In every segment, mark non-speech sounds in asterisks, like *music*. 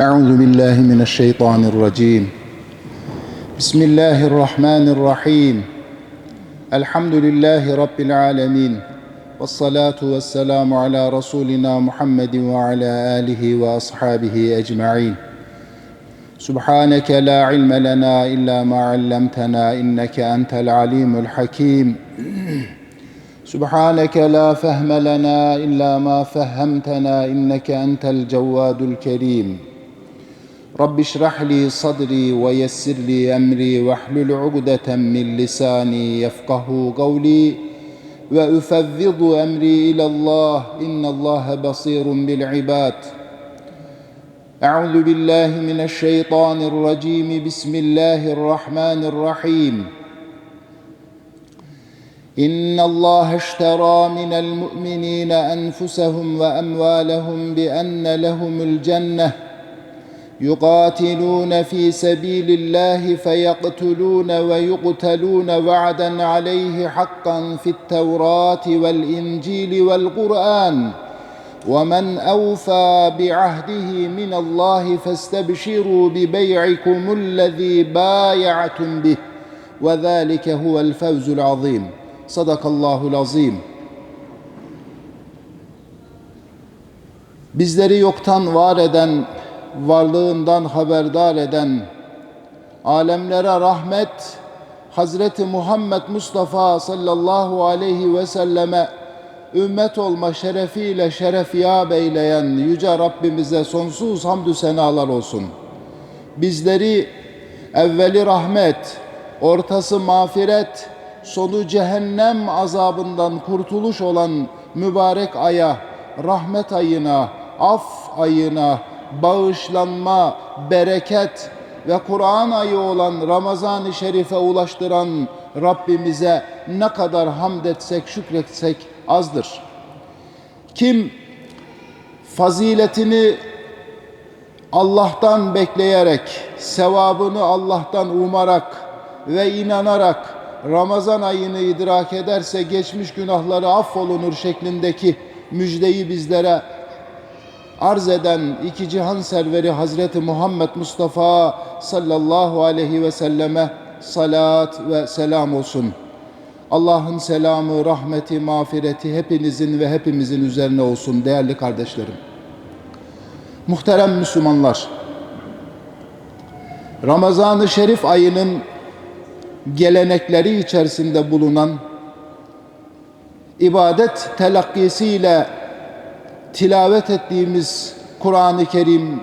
أعوذ بالله من الشيطان الرجيم بسم الله الرحمن الرحيم الحمد لله رب العالمين والصلاة والسلام على رسولنا محمد وعلى آله وأصحابه أجمعين سبحانك لا علم لنا إلا ما علمتنا إنك أنت العليم الحكيم سبحانك لا فهم لنا إلا ما فهمتنا إنك أنت الجواد الكريم رب اشرح لي صدري ويسر لي أمري واحلل عقدة من لساني يفقه قولي وأفوض أمري إلى الله إن الله بصير بالعباد. أعوذ بالله من الشيطان الرجيم. بسم الله الرحمن الرحيم. إن الله اشترى من المؤمنين أنفسهم وأموالهم بأن لهم الجنة يقاتلون في سبيل الله فيقتلون ويقتلون وعدا عليه حقا في التوراة والإنجيل والقرآن. ومن أوفى بعهده من الله فاستبشروا ببيعكم الذي بايعتم به وذلك هو الفوز العظيم. صدق الله العظيم. Bizleri yoktan var eden, varlığından haberdar eden, alemlere rahmet, Hazreti Muhammed Mustafa sallallahu aleyhi ve selleme ümmet olma şerefiyle şerefiyab eyleyen Yüce Rabbimize sonsuz hamdü senalar olsun. Bizleri evveli rahmet, ortası mağfiret, sonu cehennem azabından kurtuluş olan mübarek aya, rahmet ayına, af ayına, bağışlanma, bereket ve Kur'an ayı olan Ramazan-ı Şerif'e ulaştıran Rabbimize ne kadar hamd etsek, şükretsek azdır. Kim faziletini Allah'tan bekleyerek, sevabını Allah'tan umarak ve inanarak Ramazan ayını idrak ederse geçmiş günahları affolunur şeklindeki müjdeyi bizlere arz eden iki cihan serveri Hazreti Muhammed Mustafa sallallahu aleyhi ve selleme salat ve selam olsun. Allah'ın selamı, rahmeti, mağfireti hepinizin ve hepimizin üzerine olsun değerli kardeşlerim. Muhterem Müslümanlar, Ramazan-ı Şerif ayının gelenekleri içerisinde bulunan ibadet telakkisiyle tilavet ettiğimiz Kur'an-ı Kerim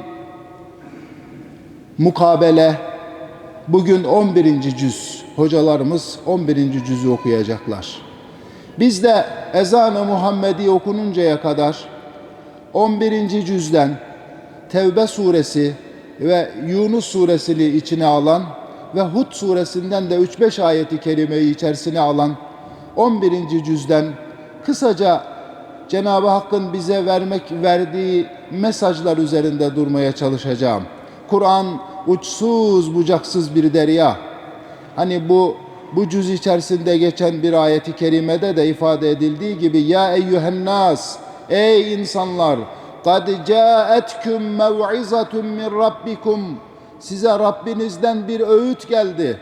mukabele bugün 11. cüz hocalarımız 11. cüzü okuyacaklar. Biz de ezan-ı Muhammedi okununcaya kadar 11. cüzden Tevbe suresi ve Yunus suresini içine alan ve Hud suresinden de 3-5 ayeti kerimeyi içerisine alan 11. cüzden kısaca Cenab-ı Hakk'ın bize vermek verdiği mesajlar üzerinde durmaya çalışacağım. Kur'an uçsuz bucaksız bir derya. Hani bu bu cüz içerisinde geçen bir ayeti kerimede de ifade edildiği gibi ya eyyühen nas ey insanlar kad caetkum mev'izatun min rabbikum size Rabbinizden bir öğüt geldi.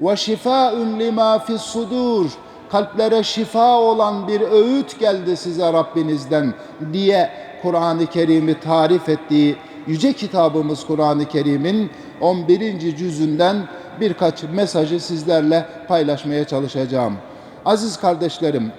Ve şifaun lima fis sudur kalplere şifa olan bir öğüt geldi size Rabbinizden diye Kur'an-ı Kerim'i tarif ettiği yüce kitabımız Kur'an-ı Kerim'in 11. cüzünden birkaç mesajı sizlerle paylaşmaya çalışacağım. Aziz kardeşlerim,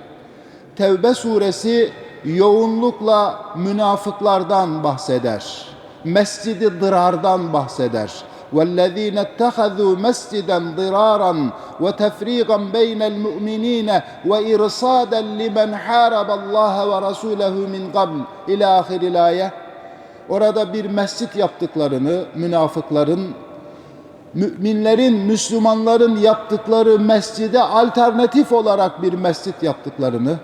Tevbe suresi yoğunlukla münafıklardan bahseder. Mescidi dırardan bahseder. والذين اتخذوا مسجدا ضرارا وتفريقا بين المؤمنين وإرصادا لمن حارب الله ورسوله من قبل إلى آخر الآية Orada bir mescit yaptıklarını münafıkların müminlerin, Müslümanların yaptıkları mescide alternatif olarak bir mescit yaptıklarını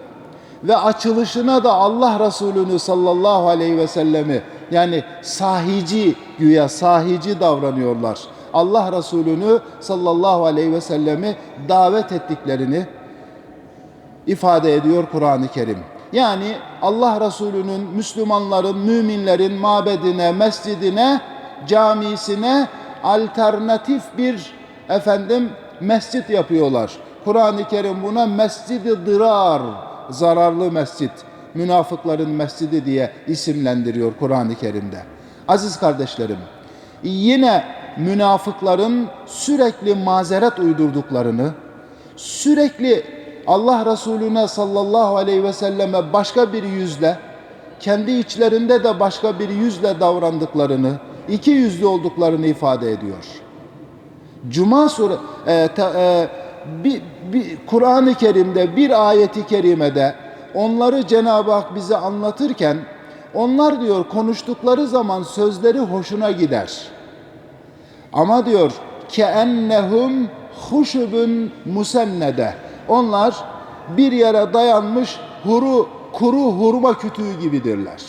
ve açılışına da Allah Resulü'nü sallallahu aleyhi ve sellemi yani sahici güya sahici davranıyorlar. Allah Resulü'nü sallallahu aleyhi ve sellemi davet ettiklerini ifade ediyor Kur'an-ı Kerim. Yani Allah Resulü'nün, Müslümanların, müminlerin mabedine, mescidine, camisine alternatif bir efendim mescit yapıyorlar. Kur'an-ı Kerim buna mescid-i dırar, zararlı mescit, münafıkların mescidi diye isimlendiriyor Kur'an-ı Kerim'de. Aziz kardeşlerim, yine münafıkların sürekli mazeret uydurduklarını, sürekli Allah Resulüne sallallahu aleyhi ve selleme başka bir yüzle, kendi içlerinde de başka bir yüzle davrandıklarını, iki yüzlü olduklarını ifade ediyor. Cuma sure e, e, bir, bir Kur'an-ı Kerim'de bir ayeti kerimede onları Cenab-ı Hak bize anlatırken onlar diyor konuştukları zaman sözleri hoşuna gider. Ama diyor ke ennehum huşubun musennede. Onlar bir yere dayanmış huru kuru hurma kütüğü gibidirler.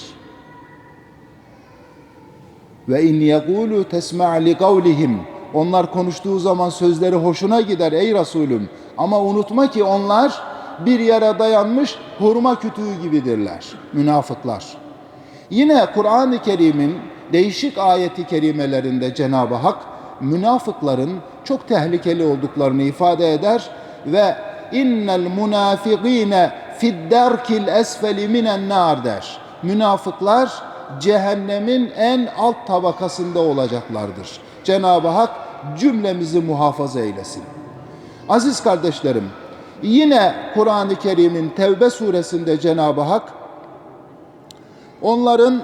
Ve in yekulu tesma' li kavlihim. Onlar konuştuğu zaman sözleri hoşuna gider ey Resulüm. Ama unutma ki onlar bir yere dayanmış hurma kütüğü gibidirler. Münafıklar. Yine Kur'an-ı Kerim'in değişik ayeti kerimelerinde Cenab-ı Hak münafıkların çok tehlikeli olduklarını ifade eder ve innel munafikine fidderkil esfeli minen nar der. Münafıklar cehennemin en alt tabakasında olacaklardır. Cenab-ı Hak cümlemizi muhafaza eylesin. Aziz kardeşlerim, yine Kur'an-ı Kerim'in Tevbe suresinde Cenab-ı Hak onların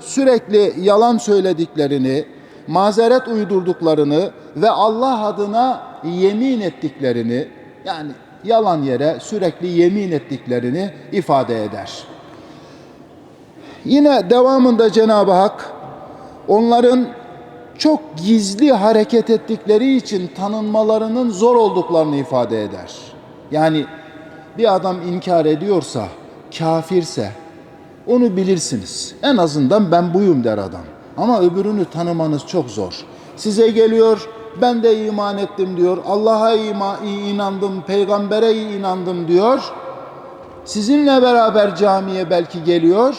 sürekli yalan söylediklerini, mazeret uydurduklarını ve Allah adına yemin ettiklerini yani yalan yere sürekli yemin ettiklerini ifade eder. Yine devamında Cenab-ı Hak onların çok gizli hareket ettikleri için tanınmalarının zor olduklarını ifade eder. Yani bir adam inkar ediyorsa, kafirse onu bilirsiniz. En azından ben buyum der adam. Ama öbürünü tanımanız çok zor. Size geliyor, ben de iman ettim diyor. Allah'a ima, inandım, peygambere inandım diyor. Sizinle beraber camiye belki geliyor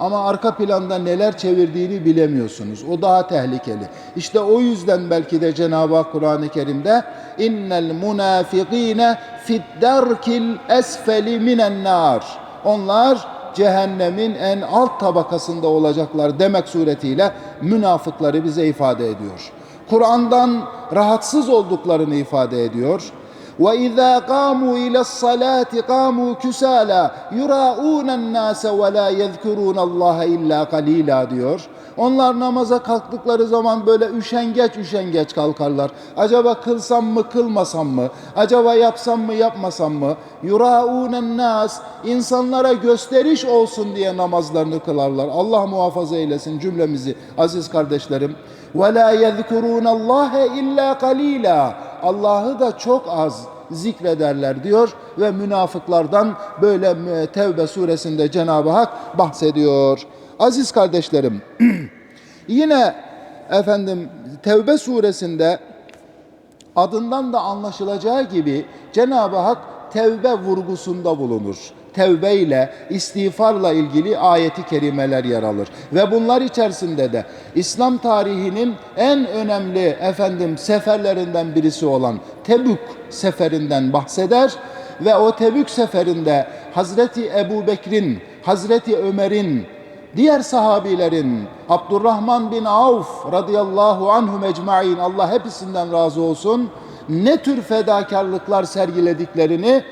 ama arka planda neler çevirdiğini bilemiyorsunuz. O daha tehlikeli. İşte o yüzden belki de Cenab-ı Hak Kur'an-ı Kerim'de innel munafikine fidderkil esfeli minen nar. Onlar cehennemin en alt tabakasında olacaklar demek suretiyle münafıkları bize ifade ediyor. Kur'an'dan rahatsız olduklarını ifade ediyor. وإذا قاموا إلى الصلاة قاموا كسالى يراءون الناس ولا يذكرون الله إلا قليلا diyor. Onlar namaza kalktıkları zaman böyle üşengeç üşengeç kalkarlar. Acaba kılsam mı kılmasam mı? Acaba yapsam mı yapmasam mı? Yuraûnen nas insanlara gösteriş olsun diye namazlarını kılarlar. Allah muhafaza eylesin cümlemizi aziz kardeşlerim. Ve la yezkurun Allah illa kalila. Allah'ı da çok az zikrederler diyor ve münafıklardan böyle Tevbe suresinde Cenab-ı Hak bahsediyor. Aziz kardeşlerim *clears throat* yine efendim Tevbe suresinde adından da anlaşılacağı gibi Cenab-ı Hak tevbe vurgusunda bulunur. Tevbe ile istiğfarla ilgili ayeti kerimeler yer alır. Ve bunlar içerisinde de İslam tarihinin en önemli efendim seferlerinden birisi olan Tebük seferinden bahseder ve o Tebük seferinde Hazreti Ebu Bekir'in, Hazreti Ömer'in, diğer sahabilerin Abdurrahman bin Avf radıyallahu anhu mecmain Allah hepsinden razı olsun ne tür fedakarlıklar sergilediklerini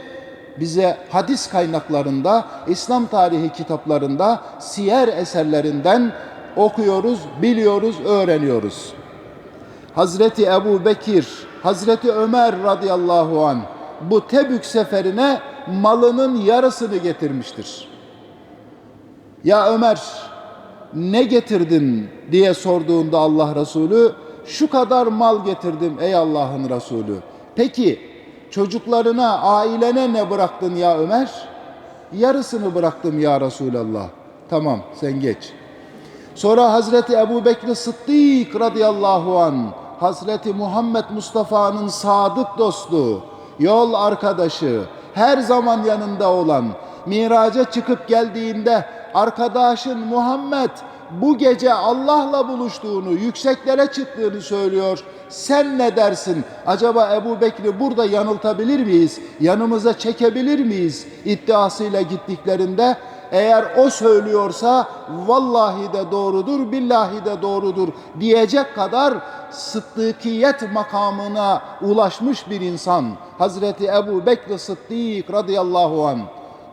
bize hadis kaynaklarında, İslam tarihi kitaplarında, siyer eserlerinden okuyoruz, biliyoruz, öğreniyoruz. Hazreti Ebu Bekir, Hazreti Ömer radıyallahu an bu Tebük seferine malının yarısını getirmiştir. Ya Ömer ne getirdin diye sorduğunda Allah Resulü şu kadar mal getirdim ey Allah'ın Resulü. Peki çocuklarına, ailene ne bıraktın ya Ömer? Yarısını bıraktım ya Resulallah. Tamam sen geç. Sonra Hazreti Ebu Bekir Sıddık radıyallahu an Hazreti Muhammed Mustafa'nın sadık dostu, yol arkadaşı, her zaman yanında olan Miraca çıkıp geldiğinde arkadaşın Muhammed bu gece Allah'la buluştuğunu, yükseklere çıktığını söylüyor. Sen ne dersin? Acaba Ebu Bekir'i burada yanıltabilir miyiz? Yanımıza çekebilir miyiz? İddiasıyla gittiklerinde eğer o söylüyorsa vallahi de doğrudur, billahi de doğrudur diyecek kadar sıddıkiyet makamına ulaşmış bir insan. Hazreti Ebu Bekir Sıddık radıyallahu an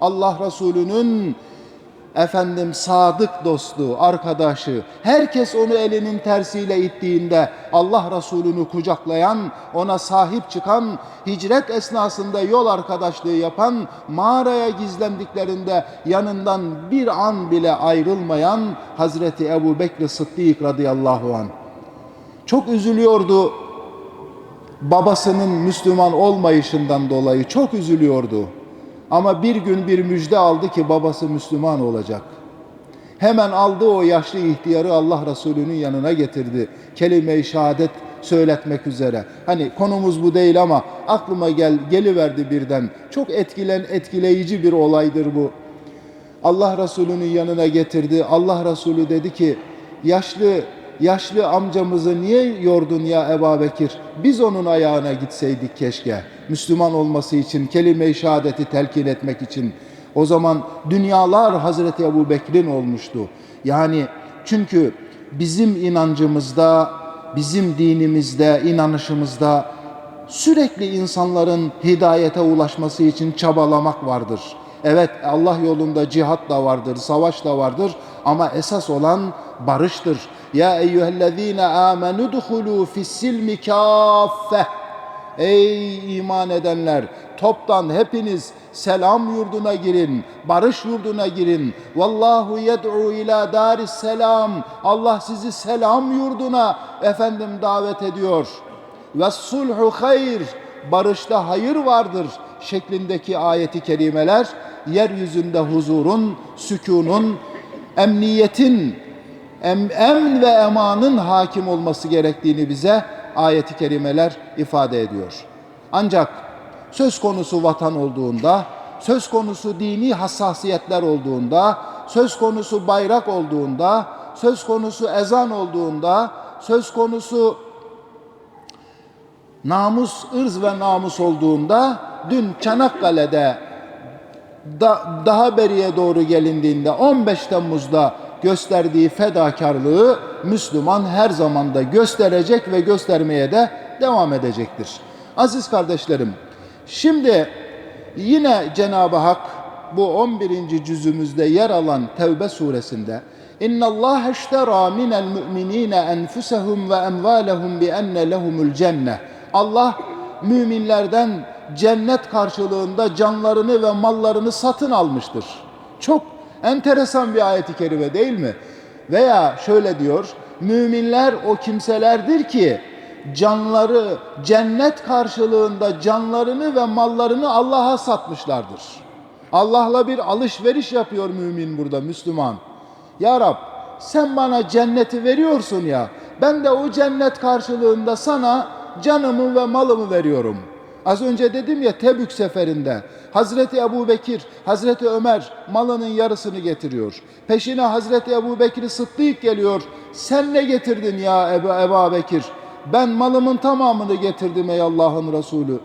Allah Resulü'nün efendim sadık dostu, arkadaşı, herkes onu elinin tersiyle ittiğinde Allah Resulü'nü kucaklayan, ona sahip çıkan, hicret esnasında yol arkadaşlığı yapan, mağaraya gizlendiklerinde yanından bir an bile ayrılmayan Hazreti Ebu Bekir Sıddık radıyallahu an. Çok üzülüyordu babasının Müslüman olmayışından dolayı çok üzülüyordu. Ama bir gün bir müjde aldı ki babası Müslüman olacak. Hemen aldı o yaşlı ihtiyarı Allah Resulü'nün yanına getirdi. Kelime-i şehadet söyletmek üzere. Hani konumuz bu değil ama aklıma gel geliverdi birden. Çok etkilen etkileyici bir olaydır bu. Allah Resulü'nün yanına getirdi. Allah Resulü dedi ki yaşlı yaşlı amcamızı niye yordun ya Eba Bekir? Biz onun ayağına gitseydik keşke. Müslüman olması için, kelime-i şehadeti telkin etmek için. O zaman dünyalar Hazreti Ebu Bekir'in olmuştu. Yani çünkü bizim inancımızda, bizim dinimizde, inanışımızda sürekli insanların hidayete ulaşması için çabalamak vardır. Evet Allah yolunda cihat da vardır, savaş da vardır ama esas olan barıştır. Ya eyyühellezine amenu duhulu fissilmi kaffe. Ey iman edenler toptan hepiniz selam yurduna girin, barış yurduna girin. Vallahu yed'u ila daris selam. Allah sizi selam yurduna efendim davet ediyor. Ve sulhu hayr. Barışta hayır vardır şeklindeki ayeti kerimeler yeryüzünde huzurun, sükunun, emniyetin, em, emn ve emanın hakim olması gerektiğini bize ayeti kerimeler ifade ediyor. Ancak söz konusu vatan olduğunda, söz konusu dini hassasiyetler olduğunda, söz konusu bayrak olduğunda, söz konusu ezan olduğunda, söz konusu namus, ırz ve namus olduğunda dün Çanakkale'de da, daha beriye doğru gelindiğinde 15 Temmuz'da gösterdiği fedakarlığı Müslüman her zaman da gösterecek ve göstermeye de devam edecektir. Aziz kardeşlerim, şimdi yine Cenab-ı Hak bu 11. cüzümüzde yer alan Tevbe suresinde İnna Allah eştera minel mu'minine enfusahum ve emvalehum bi enne lehumul cenne. Allah müminlerden cennet karşılığında canlarını ve mallarını satın almıştır. Çok enteresan bir ayet-i kerime değil mi? Veya şöyle diyor, müminler o kimselerdir ki canları cennet karşılığında canlarını ve mallarını Allah'a satmışlardır. Allah'la bir alışveriş yapıyor mümin burada Müslüman. Ya Rab sen bana cenneti veriyorsun ya ben de o cennet karşılığında sana canımı ve malımı veriyorum. Az önce dedim ya Tebük seferinde Hazreti Ebu Bekir, Hazreti Ömer malının yarısını getiriyor. Peşine Hazreti Ebu Bekir Sıddık geliyor. Sen ne getirdin ya Ebu, Ebu Bekir? Ben malımın tamamını getirdim ey Allah'ın Resulü.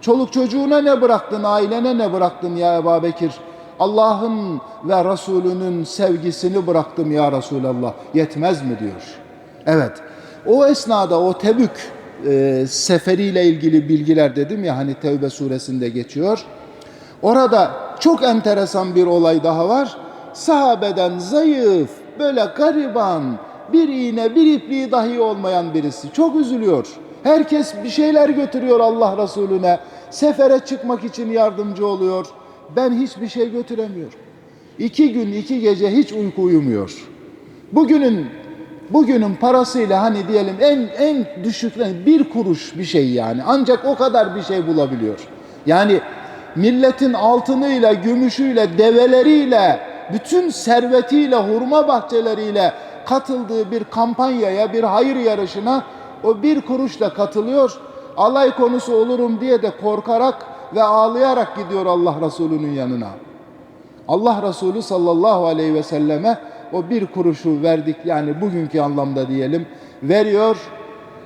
Çoluk çocuğuna ne bıraktın, ailene ne bıraktın ya Ebu Bekir? Allah'ın ve Resulünün sevgisini bıraktım ya Resulallah. Yetmez mi diyor. Evet. O esnada o Tebük e, seferiyle ilgili bilgiler dedim ya hani Tevbe suresinde geçiyor. Orada çok enteresan bir olay daha var. Sahabeden zayıf, böyle gariban, bir iğne, bir ipliği dahi olmayan birisi. Çok üzülüyor. Herkes bir şeyler götürüyor Allah Resulüne. Sefere çıkmak için yardımcı oluyor. Ben hiçbir şey götüremiyorum. İki gün, iki gece hiç uyku uyumuyor. Bugünün bugünün parasıyla hani diyelim en en düşük bir kuruş bir şey yani. Ancak o kadar bir şey bulabiliyor. Yani milletin altınıyla, gümüşüyle, develeriyle, bütün servetiyle, hurma bahçeleriyle katıldığı bir kampanyaya, bir hayır yarışına o bir kuruşla katılıyor. Alay konusu olurum diye de korkarak ve ağlayarak gidiyor Allah Resulü'nün yanına. Allah Resulü sallallahu aleyhi ve selleme o bir kuruşu verdik yani bugünkü anlamda diyelim veriyor.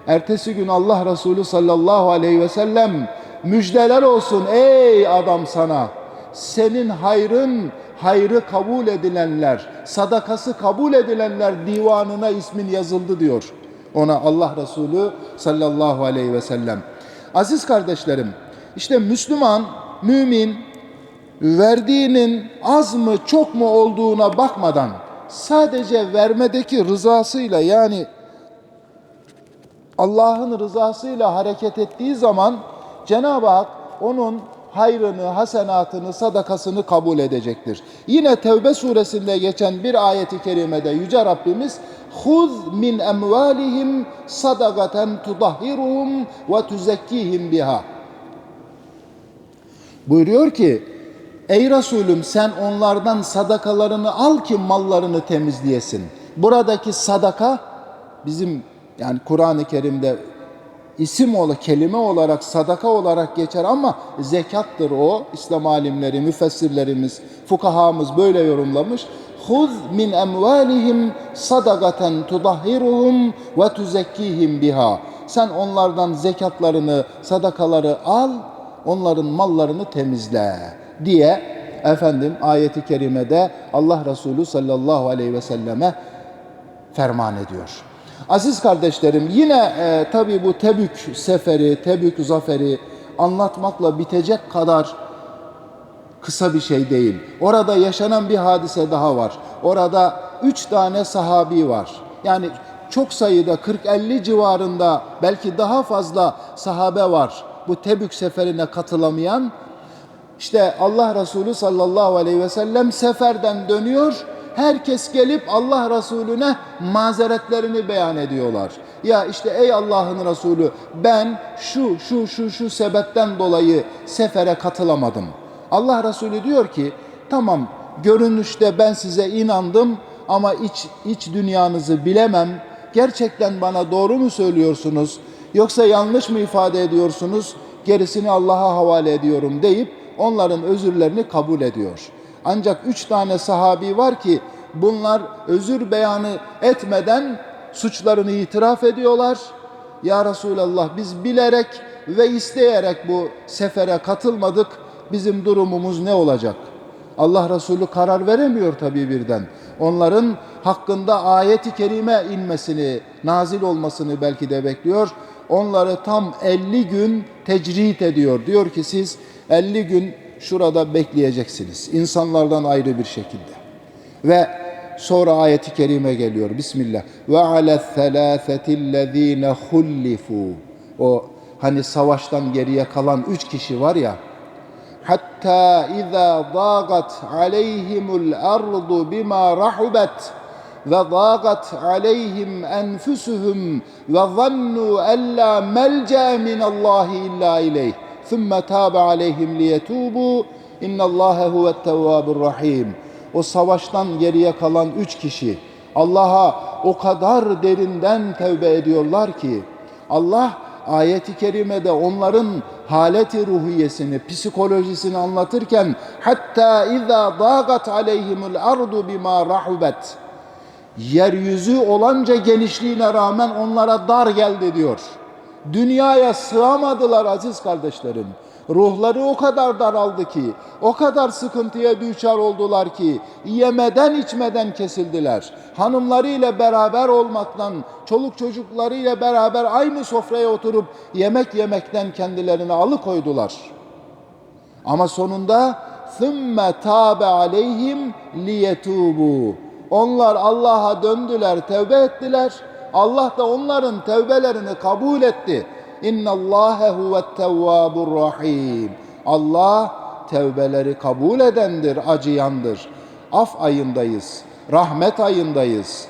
Ertesi gün Allah Resulü sallallahu aleyhi ve sellem müjdeler olsun ey adam sana. Senin hayrın hayrı kabul edilenler, sadakası kabul edilenler divanına ismin yazıldı diyor. Ona Allah Resulü sallallahu aleyhi ve sellem. Aziz kardeşlerim, işte Müslüman, mümin verdiğinin az mı çok mu olduğuna bakmadan sadece vermedeki rızasıyla yani Allah'ın rızasıyla hareket ettiği zaman Cenab-ı Hak onun hayrını, hasenatını, sadakasını kabul edecektir. Yine Tevbe suresinde geçen bir ayeti kerimede Yüce Rabbimiz Huz min sadakaten tudahhiruhum ve tuzekkihim biha. Buyuruyor ki Ey Resulüm sen onlardan sadakalarını al ki mallarını temizleyesin. Buradaki sadaka bizim yani Kur'an-ı Kerim'de isim olarak, kelime olarak, sadaka olarak geçer ama zekattır o. İslam alimleri, müfessirlerimiz, fukahamız böyle yorumlamış. Huz min emvalihim sadakaten tudahhiruhum ve tuzekkihim biha. Sen onlardan zekatlarını, sadakaları al, onların mallarını temizle diye efendim ayeti kerimede Allah Resulü sallallahu aleyhi ve selleme ferman ediyor. Aziz kardeşlerim yine e, tabi bu Tebük seferi, Tebük zaferi anlatmakla bitecek kadar kısa bir şey değil. Orada yaşanan bir hadise daha var. Orada üç tane sahabi var. Yani çok sayıda 40-50 civarında belki daha fazla sahabe var. Bu Tebük seferine katılamayan işte Allah Resulü sallallahu aleyhi ve sellem seferden dönüyor. Herkes gelip Allah Resulüne mazeretlerini beyan ediyorlar. Ya işte ey Allah'ın Resulü ben şu şu şu şu sebepten dolayı sefere katılamadım. Allah Resulü diyor ki tamam görünüşte ben size inandım ama iç, iç dünyanızı bilemem. Gerçekten bana doğru mu söylüyorsunuz yoksa yanlış mı ifade ediyorsunuz? Gerisini Allah'a havale ediyorum deyip onların özürlerini kabul ediyor. Ancak üç tane sahabi var ki bunlar özür beyanı etmeden suçlarını itiraf ediyorlar. Ya Resulallah biz bilerek ve isteyerek bu sefere katılmadık. Bizim durumumuz ne olacak? Allah Resulü karar veremiyor tabii birden. Onların hakkında ayeti kerime inmesini, nazil olmasını belki de bekliyor. Onları tam 50 gün tecrit ediyor. Diyor ki siz 50 gün şurada bekleyeceksiniz. İnsanlardan ayrı bir şekilde. Ve sonra ayeti kerime geliyor. Bismillah. Ve ale thelâfetillezîne hullifu. O hani savaştan geriye kalan üç kişi var ya. Hatta izâ dâgat aleyhimul ardu bima rahubet ve dâgat aleyhim enfusuhum ve zannu ella melce min Allahi illa ileyh. ثُمَّ تَابَ عَلَيْهِمْ لِيَتُوبُوا اِنَّ اللّٰهَ هُوَ التَّوَّابُ الرَّحِيمُ O savaştan geriye kalan üç kişi Allah'a o kadar derinden tevbe ediyorlar ki Allah ayeti kerimede onların haleti ruhiyesini, psikolojisini anlatırken hatta izâ dâgat aleyhimul ardu bima rahubet yeryüzü olanca genişliğine rağmen onlara dar geldi diyor. Dünyaya sığamadılar aziz kardeşlerim. Ruhları o kadar daraldı ki, o kadar sıkıntıya düçar oldular ki, yemeden içmeden kesildiler. Hanımlarıyla beraber olmaktan, çoluk çocuklarıyla beraber aynı sofraya oturup yemek yemekten kendilerini alıkoydular. Ama sonunda ثُمَّ تَابَ عَلَيْهِمْ لِيَتُوبُوا Onlar Allah'a döndüler, tevbe ettiler. Allah da onların tevbelerini kabul etti. İnna Allahe huvet tevvabur rahim. Allah tevbeleri kabul edendir, acıyandır. Af ayındayız, rahmet ayındayız,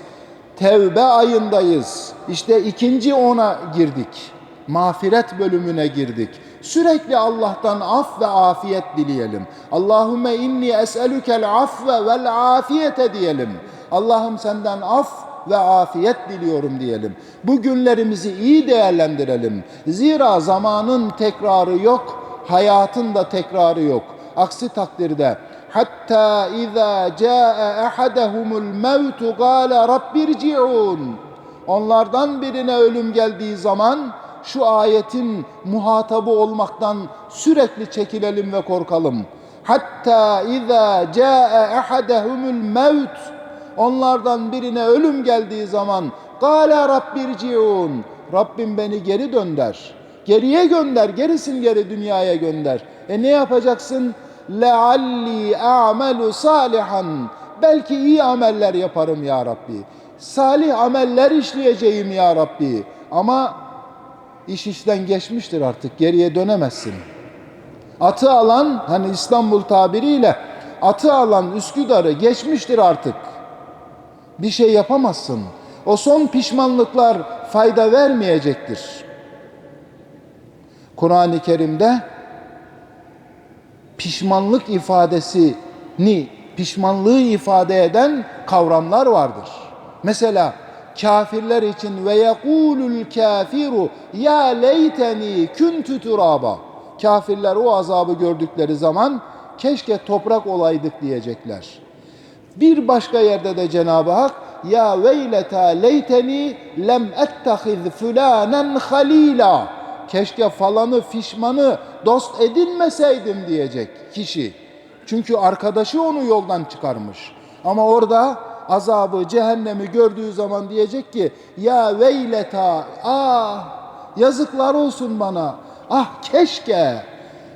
tevbe ayındayız. İşte ikinci ona girdik. Mağfiret bölümüne girdik. Sürekli Allah'tan af ve afiyet dileyelim. Allahümme inni es'elükel afve vel afiyete diyelim. Allah'ım senden af ve afiyet diliyorum diyelim. Bu günlerimizi iyi değerlendirelim. Zira zamanın tekrarı yok, hayatın da tekrarı yok. Aksi takdirde hatta iza caa ahaduhumul mevt qala rabbirciun onlardan birine ölüm geldiği zaman şu ayetin muhatabı olmaktan sürekli çekilelim ve korkalım. Hatta iza caa ahaduhumul mevt onlardan birine ölüm geldiği zaman Kâle rabbirciun Rabbim beni geri dönder. Geriye gönder, gerisin geri dünyaya gönder. E ne yapacaksın? Lealli a'melu salihan. Belki iyi ameller yaparım ya Rabbi. Salih ameller işleyeceğim ya Rabbi. Ama iş işten geçmiştir artık. Geriye dönemezsin. Atı alan hani İstanbul tabiriyle atı alan Üsküdar'ı geçmiştir artık. Bir şey yapamazsın. O son pişmanlıklar fayda vermeyecektir. Kur'an-ı Kerim'de pişmanlık ifadesini, pişmanlığı ifade eden kavramlar vardır. Mesela kafirler için ve yekulul kafiru ya leyteni kuntu turaba. Kafirler o azabı gördükleri zaman keşke toprak olaydık diyecekler. Bir başka yerde de Cenab-ı Hak ya veyleta leyteni lem ettehiz fulanen halila. Keşke falanı fişmanı dost edinmeseydim diyecek kişi. Çünkü arkadaşı onu yoldan çıkarmış. Ama orada azabı, cehennemi gördüğü zaman diyecek ki ya veyleta ah yazıklar olsun bana. Ah keşke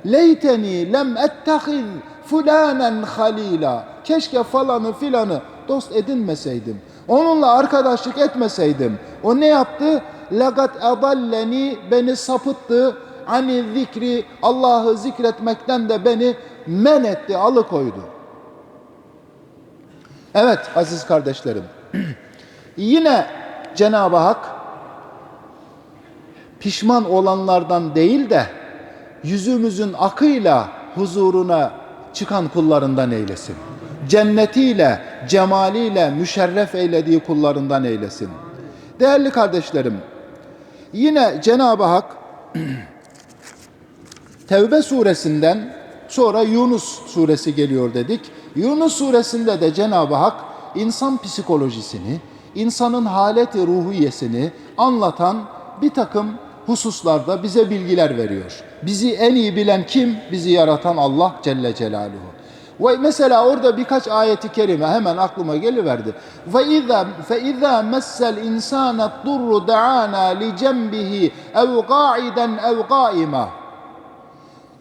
leyteni lem ettehiz fulanen halila. Keşke falanı filanı dost edinmeseydim. Onunla arkadaşlık etmeseydim. O ne yaptı? Lagat adalleni beni sapıttı. Ani zikri Allah'ı zikretmekten de beni men etti, alıkoydu. Evet aziz kardeşlerim. *clears throat* Yine Cenab-ı Hak pişman olanlardan değil de yüzümüzün akıyla huzuruna çıkan kullarından eylesin. Cennetiyle, cemaliyle müşerref eylediği kullarından eylesin. Değerli kardeşlerim, yine Cenab-ı Hak *clears throat* Tevbe suresinden sonra Yunus suresi geliyor dedik. Yunus suresinde de Cenab-ı Hak insan psikolojisini, insanın haleti ruhiyesini anlatan bir takım hususlarda bize bilgiler veriyor. Bizi en iyi bilen kim? Bizi yaratan Allah Celle Celaluhu. Ve mesela orada birkaç ayeti kerime hemen aklıma geliverdi. Ve izâ fe izâ messel insâne durru da'ana li cembihi ev qa'iden ev qâima.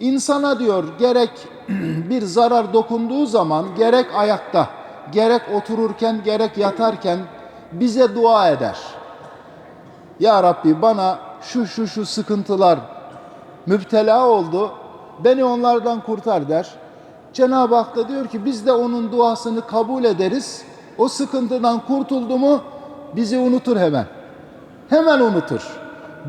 İnsana diyor gerek *clears throat* bir zarar dokunduğu zaman gerek ayakta, gerek otururken, gerek yatarken bize dua eder. Ya Rabbi bana şu şu şu sıkıntılar müptela oldu. Beni onlardan kurtar der. Cenab-ı Hak da diyor ki biz de onun duasını kabul ederiz. O sıkıntıdan kurtuldu mu bizi unutur hemen. Hemen unutur.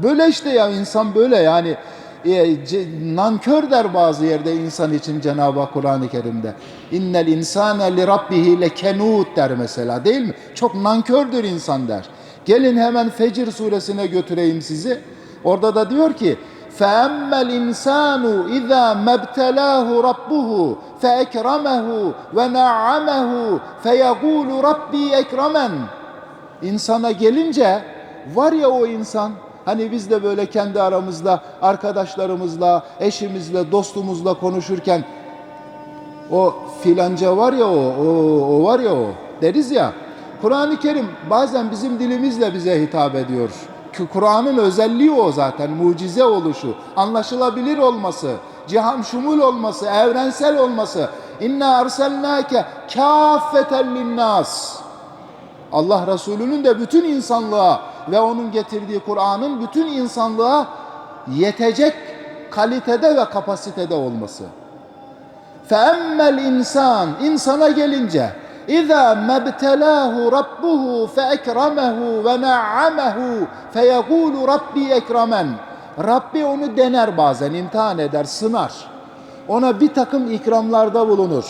Böyle işte ya insan böyle yani e, ce, nankör der bazı yerde insan için Cenab-ı Hak Kur'an-ı Kerim'de. İnnel insane li rabbihi lekenut der mesela değil mi? Çok nankördür insan der. Gelin hemen Fecir suresine götüreyim sizi. Orada da diyor ki فَأَمَّا الْاِنْسَانُ اِذَا مَبْتَلَاهُ رَبُّهُ فَاَكْرَمَهُ وَنَعَّمَهُ فَيَقُولُ رَبِّي اَكْرَمَنْ İnsana gelince var ya o insan hani biz de böyle kendi aramızda arkadaşlarımızla, eşimizle, dostumuzla konuşurken o filanca var ya o, o, o var ya o deriz ya. Kur'an-ı Kerim bazen bizim dilimizle bize hitap ediyor. Kur'an'ın özelliği o zaten, mucize oluşu, anlaşılabilir olması, cihan şumul olması, evrensel olması. İnna erselnake kâffeten linnas. Allah Resulü'nün de bütün insanlığa ve onun getirdiği Kur'an'ın bütün insanlığa yetecek kalitede ve kapasitede olması. Feemmel insan, insana gelince Mebtelahu rabbuhu feekremehu ve na'amehu feyekulu rabbi ekremen. Rabbi onu dener bazen, imtihan eder, sınar. Ona bir takım ikramlarda bulunur.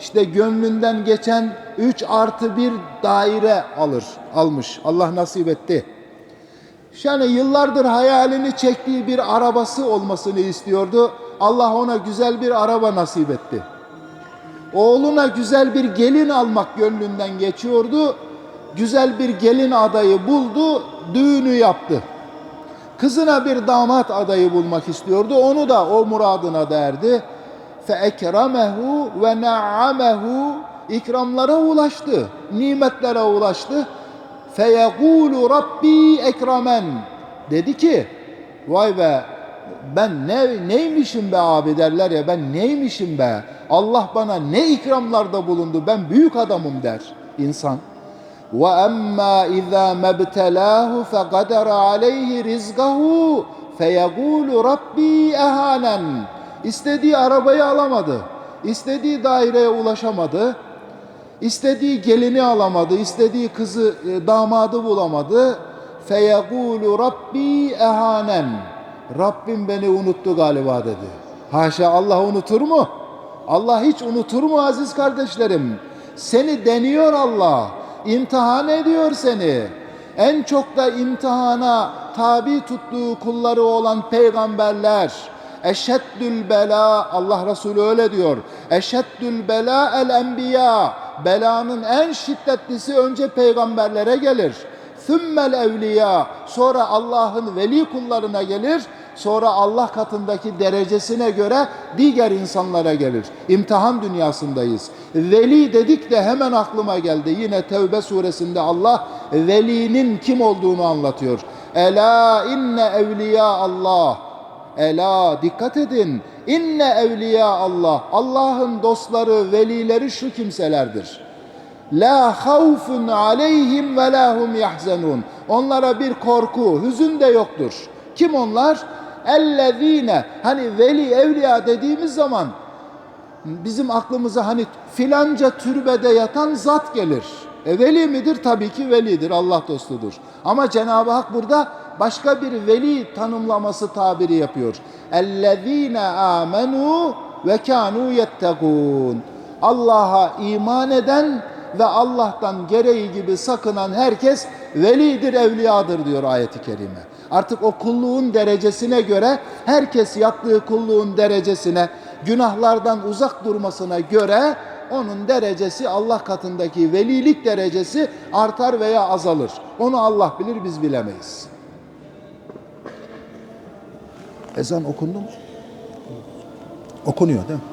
İşte gönlünden geçen 3 artı bir daire alır, almış. Allah nasip etti. Yani yıllardır hayalini çektiği bir arabası olmasını istiyordu. Allah ona güzel bir araba nasip etti. Oğluna güzel bir gelin almak gönlünden geçiyordu. Güzel bir gelin adayı buldu, düğünü yaptı. Kızına bir damat adayı bulmak istiyordu. Onu da o muradına derdi. Ve na'amehu ikramlara ulaştı. Nimetlere ulaştı. Fe yekulu Rabbi ekremen. Dedi ki vay be ben ne neymişim be abi derler ya ben neymişim be Allah bana ne ikramlarda bulundu ben büyük adamım der insan. Ve emma iza mebtelahu fekadara aleyhi rizgahu feyegulu rabbi ehanen. İstediği arabayı alamadı. istediği daireye ulaşamadı. istediği gelini alamadı. istediği kızı e, damadı bulamadı. Feyegulu rabbi ehanen Rabbim beni unuttu galiba dedi. Haşa Allah unutur mu? Allah hiç unutur mu aziz kardeşlerim? Seni deniyor Allah. İmtihan ediyor seni. En çok da imtihana tabi tuttuğu kulları olan peygamberler. Eşeddül bela Allah Resulü öyle diyor. Eşeddül bela el enbiya. Belanın en şiddetlisi önce peygamberlere gelir. Sümmel evliya. Sonra Allah'ın veli kullarına gelir. Sonra Allah katındaki derecesine göre diğer insanlara gelir. İmtihan dünyasındayız. Veli dedik de hemen aklıma geldi. Yine Tevbe suresinde Allah velinin kim olduğunu anlatıyor. Ela inne evliya Allah. Ela dikkat edin. İnne evliya Allah. Allah'ın dostları, velileri şu kimselerdir. La havfun aleyhim ve la hum yahzenun. Onlara bir korku, hüzün de yoktur. Kim onlar? Ellezine. Hani veli, evliya dediğimiz zaman bizim aklımıza hani filanca türbede yatan zat gelir. E veli midir? Tabii ki velidir, Allah dostudur. Ama Cenab-ı Hak burada başka bir veli tanımlaması tabiri yapıyor. Ellezine amenu ve kanu yettekun. Allah'a iman eden ve Allah'tan gereği gibi sakınan herkes velidir, evliyadır diyor ayeti kerime. Artık o kulluğun derecesine göre herkes yaptığı kulluğun derecesine, günahlardan uzak durmasına göre onun derecesi Allah katındaki velilik derecesi artar veya azalır. Onu Allah bilir biz bilemeyiz. Ezan okundu mu? Okunuyor değil mi?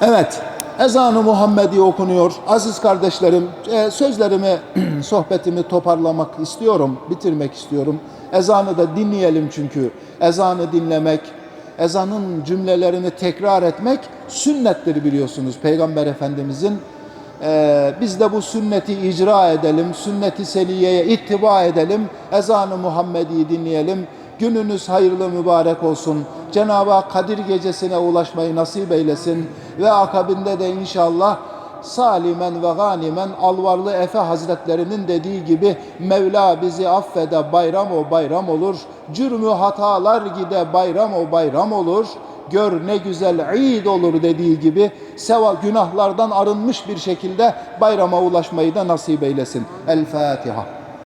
Evet. Ezanı Muhammedi okunuyor. Aziz kardeşlerim, e, sözlerimi, *clears throat* sohbetimi toparlamak istiyorum, bitirmek istiyorum. Ezanı da dinleyelim çünkü. Ezanı dinlemek, ezanın cümlelerini tekrar etmek sünnettir biliyorsunuz Peygamber Efendimizin. E, biz de bu sünneti icra edelim, sünnet-i seniyeye ittiba edelim, ezanı Muhammedi'yi dinleyelim. Gününüz hayırlı mübarek olsun. Cenab-ı Hak Kadir gecesine ulaşmayı nasip eylesin ve akabinde de inşallah salimen ve ganimen Alvarlı Efe Hazretlerinin dediği gibi Mevla bizi affede bayram o bayram olur. Cürmü hatalar gide bayram o bayram olur. Gör ne güzel id olur dediği gibi seva günahlardan arınmış bir şekilde bayrama ulaşmayı da nasip eylesin. El Fatiha.